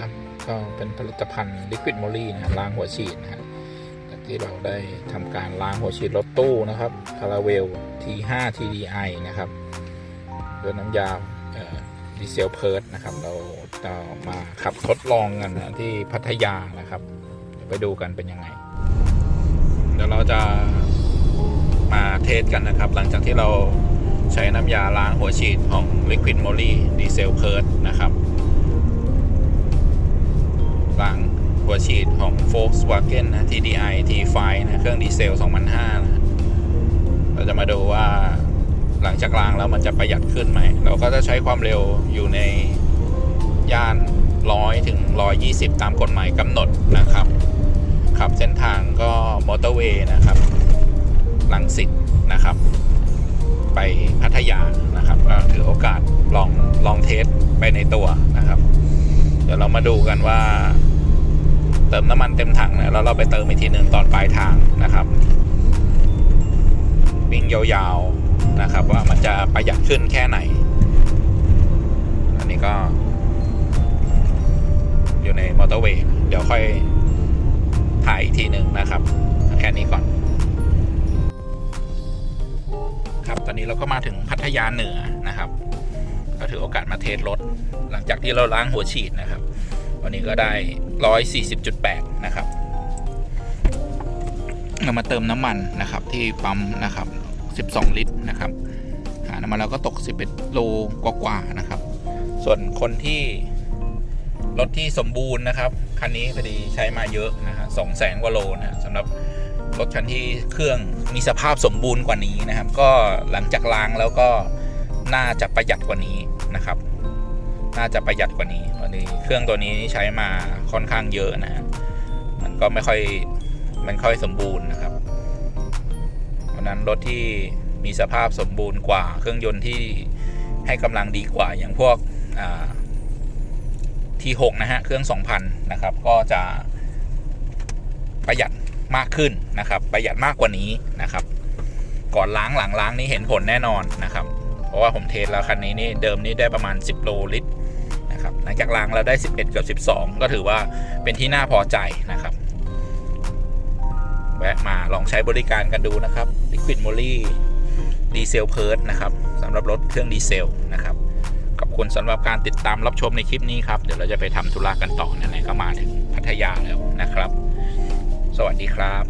นะครับ ก็เป็นผลิตภัณฑ์ Liquid m o l y นะฮะล้างหัวฉีดนะฮะจากที่เราได้ทำการล้างหัวฉีดรถตู้นะครับคาราเวล T5 TDI นะครับด้วยน้ำยาดีเซลเพิร์ดนะครับ เราจะมาขับทดลองกันนะที่พัทยานะครับไปดูกันเป็นยังไง เดี๋ยวเราจะมาเทสกันนะครับ หลังจากที่เราใช้น้ำยาล้างหัวฉีดของ Liquid m o l y Diesel p e r t นะครับ ฉีดของ Volkswagen นะ TDI T5 นะ เครื่องดีเซล 2005 นะ เราจะมาดูว่าหลังจากล้างแล้วมันจะประหยัดขึ้นไหม เราก็จะใช้ความเร็วอยู่ในย่าน 100 ถึง 120 ตามกฎหมายกำหนดนะครับ ขับเส้นทางก็มอเตอร์เวย์นะครับลังสิตนะครับ ไปพัทยานะครับก็ถือโอกาสลองลองเทสไปในตัวนะครับ เดี๋ยวเรามาดูกันว่า เติมน้ำมันเต็มถังเนี่ยแล้วเราไปเติมอีกทีหนึ่งตอนปลายทางนะครับ วิ่งยาวๆนะครับ ว่ามันจะประหยัดขึ้นแค่ไหน อันนี้ก็ อยู่ในมอเตอร์เวย์เดี๋ยวค่อยถ่ายอีกทีหนึ่งนะครับ แค่นี้ก่อน ครับตอนนี้เราก็มาถึงพัทยาเหนือนะครับ ก็ถือโอกาสมาเทสรถ หลังจากที่เราล้างหัวฉีดนะครับ วันนี้ก็ได้ 140.8 นะครับ เรามาเติมน้ำมันนะครับที่ปั๊มนะครับ 12 ลิตรนะครับหาน้ำมันแล้วก็ตก 11 โลกว่าๆนะครับ ส่วนคนที่รถที่สมบูรณ์นะครับ คันนี้พอดีใช้มาเยอะนะฮะสองแสนกว่าโลนะสำหรับรถคันที่เครื่องมีสภาพสมบูรณ์กว่านี้นะครับ ก็หลังจากล้างแล้วก็น่าจะประหยัดกว่านี้นะครับ น่าจะประหยัดกว่านี้วันนี้เครื่องตัวนี้ใช้มาค่อนข้างเยอะนะฮะมันก็ไม่ค่อยมันค่อยสมบูรณ์นะครับ เพราะนั้นรถที่มีสภาพสมบูรณ์กว่า เครื่องยนต์ที่ให้กำลังดีกว่า อย่างพวกอ่า T6 นะฮะเครื่อง 2,000 นะครับ ก็จะประหยัดมากขึ้นนะครับ ประหยัดมากกว่านี้นะครับ ก่อนล้างหลังล้างนี่เห็นผลแน่นอนนะครับ เพราะว่าผมเทสแล้วคันนี้นี่เดิมนี่ได้ประมาณ 10 โลลิตร นะครับหลังจากล้างเราได้ 11เกือบ12 ก็ถือว่าเป็นที่น่าพอใจนะครับ แวะมาลองใช้บริการกันดูนะครับ Liquid m o l y ดีเซลเพิร์ดนะครับสำหรับรถเครื่องดีเซลนะครับขอบคุณสำหรับการติดตามรับชมในคลิปนี้ครับ เดี๋ยวเราจะไปทำธุระกันต่อไหนๆก็มาถึงพัทยาแล้วนะครับ สวัสดีครับ